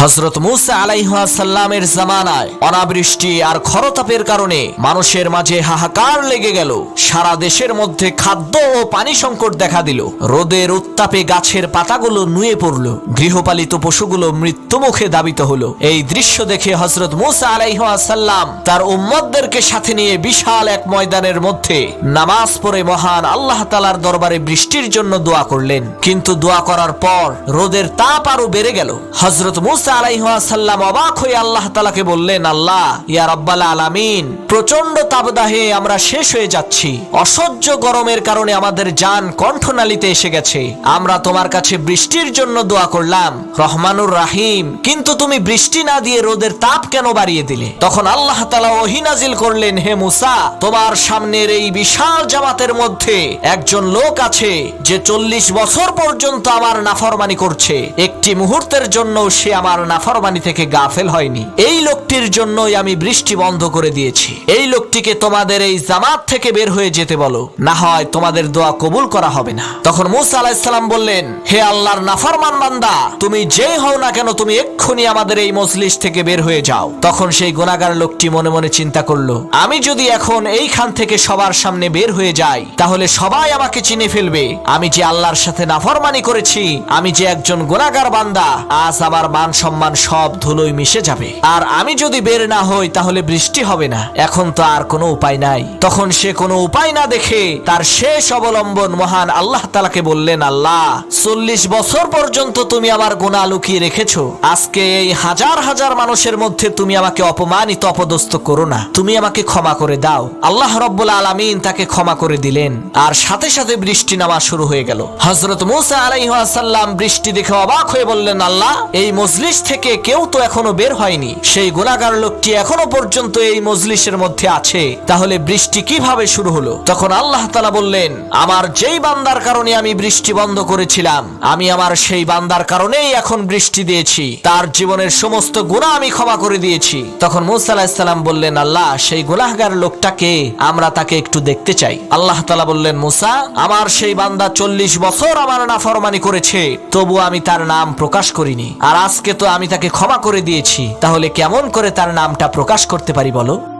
হজরত মুসা আলাইহাসাল্লামের জামানায় অনাবৃষ্টি আর খরতাপের কারণে মানুষের মাঝে হাহাকার লেগে গেল। সারা দেশের মধ্যে খাদ্য ও পানি সংকট দেখা দিল। রোদের উত্তাপে গাছের পাতাগুলো নুয়ে পড়ল। গৃহপালিত পশুগুলো মৃত্যুমুখে দাবিত হলো। এই দৃশ্য দেখে হজরত মুসা আলাইহাসাল্লাম তার উম্মদদেরকে সাথে নিয়ে বিশাল এক ময়দানের মধ্যে নামাজ পড়ে মহান আল্লাহ তালার দরবারে বৃষ্টির জন্য দোয়া করলেন। কিন্তু দোয়া করার পর রোদের তাপ আরও বেড়ে গেল। হজরত মুসা আল্লাহ বৃষ্টির জন্য দোয়া করলাম, রহমানুর রাহিম, কিন্তু তুমি বৃষ্টি না দিয়ে রোদের তাপ কেন বাড়িয়ে দিলে? তখন আল্লাহ তালা ওহিনাজিল করলেন, হে মুসা, তোমার সামনের এই বিশাল জামাতের মধ্যে একজন লোক আছে, যে চল্লিশ বছর পর্যন্ত আমার নাফরমানি করছে। একটি মুহূর্তের জন্য সে আমার নাফরমানি থেকে গাফেল হয়নি। এই লোকটির জন্যই আমি বৃষ্টি বন্ধ করে দিয়েছি। এই লোকটিকে তোমাদের এই জামাত থেকে বের হয়ে যেতে বলো। না হয় তোমাদের দোয়া কবুল করা হবে না। তখন মুসা আলাহিসাল্লাম বললেন, হে আল্লাহর নাফরমান বান্দা, তুমি যে হও না কেন, তুমি এক্ষুনি আমাদের এই মজলিস থেকে বের হয়ে যাও। তখন সেই গুণাগার লোকটি মনে মনে চিন্তা করল, আমি যদি এখন এইখান থেকে সবার সামনে বের হয়ে যাই, তাহলে সবাই আমাকে চিনে ফেলবে। আমি যে আল্লাহর সাথে নাফরমানি করেছি, আমি যে একজন গুণাগার বান্দা, আজ আমার মান সম্মান সব ধুলোয় মিশে যাবে। আর আমি যদি বের না হই, তাহলে বৃষ্টি হবে না। এখন তো আর কোনো উপায় নাই। তখন সে কোনো উপায় না দেখে তার শেষ অবলম্বন মহান আল্লাহ তালাকে বললেন, আল্লাহ, চল্লিশ বছর পর্যন্ত তুমি আমার গুণা লুকিয়ে রেখেছো। আজকে এই হাজার হাজার মানুষের মধ্যে তুমি আমাকে অপমানিত, অপদস্থ করো না। তুমি আমাকে ক্ষমা করে দাও। আল্লাহ রব্বুল আলামিন তাকে ক্ষমা করে দিলেন। আর সাথে সাথে বৃষ্টি নামা শুরু হয়ে গেল। হজরত মুসা আলাইহাসাল্লাম বৃষ্টি দেখে অবাক হয়ে বললেন, আল্লাহ, এই মজলিস থেকে কেউ তো এখনও বের হয়নি। সেই গুণাগার লোকটি এখনও পর্যন্ত এই মজলিসের মধ্যে আছে। তাহলে বৃষ্টি কীভাবে শুরু হলো? তখন আল্লাহ তালা বললেন, আমার যেই বান্দার কারণে আমি বৃষ্টি বন্ধ করেছিলাম, আমি আমার সেই বান্দার কারণেই এখন বৃষ্টি দিয়েছি। তার জীবনের সমস্ত গুণা আমি ক্ষমা করে দিয়েছি। তখন মুসা বললেন, আল্লাহ, সেই গুনাহগার লোকটাকে আমরা তাকে একটু দেখতে চাই। আল্লাহ তালা বললেন, মুসা, আমার সেই বান্দা চল্লিশ বছর আমার নাফরমানি করেছে তবু আমি তার নাম প্রকাশ করিনি। আর আজকে তো আমি তাকে ক্ষমা করে দিয়েছি তাহলে কেমন করে তার নামটা প্রকাশ করতে পারি বলো?